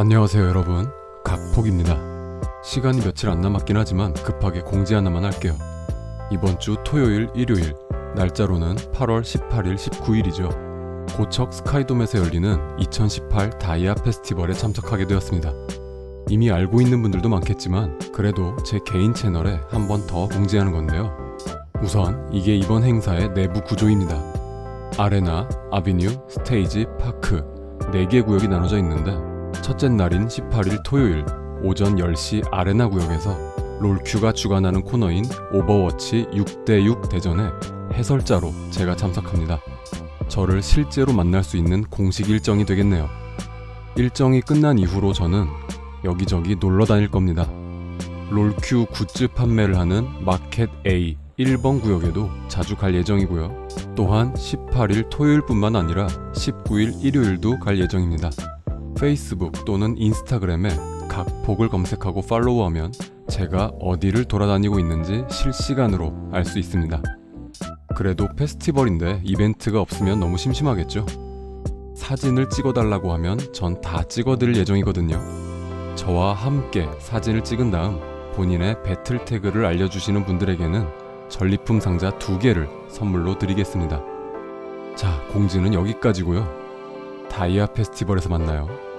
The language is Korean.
안녕하세요 여러분. 각폭입니다. 시간이 며칠 안 남았긴 하지만 급하게 공지 하나만 할게요. 이번 주 토요일 일요일 날짜로는 8월 18일 19일이죠. 고척 스카이돔에서 열리는 2018 다이아 페스티벌에 참석하게 되었습니다. 이미 알고 있는 분들도 많겠지만 그래도 제 개인 채널에 한 번 더 공지하는 건데요. 우선 이게 이번 행사의 내부 구조입니다. 아레나, 아비뉴, 스테이지, 파크 4개 구역이 나눠져 있는데 첫째 날인 18일 토요일 오전 10시 아레나 구역에서 롤큐가 주관하는 코너인 오버워치 6대6 대전에 해설자로 제가 참석합니다. 저를 실제로 만날 수 있는 공식 일정이 되겠네요. 일정이 끝난 이후로 저는 여기저기 놀러 다닐 겁니다. 롤큐 굿즈 판매를 하는 마켓 A 1번 구역에도 자주 갈 예정이고요. 또한 18일 토요일뿐만 아니라 19일 일요일도 갈 예정입니다. 페이스북 또는 인스타그램에 각폭을 검색하고 팔로우하면 제가 어디를 돌아다니고 있는지 실시간으로 알 수 있습니다. 그래도 페스티벌인데 이벤트가 없으면 너무 심심하겠죠? 사진을 찍어달라고 하면 전 다 찍어드릴 예정이거든요. 저와 함께 사진을 찍은 다음 본인의 배틀 태그를 알려주시는 분들에게는 전리품 상자 두 개를 선물로 드리겠습니다. 자, 공지는 여기까지고요. 다이아 페스티벌에서 만나요.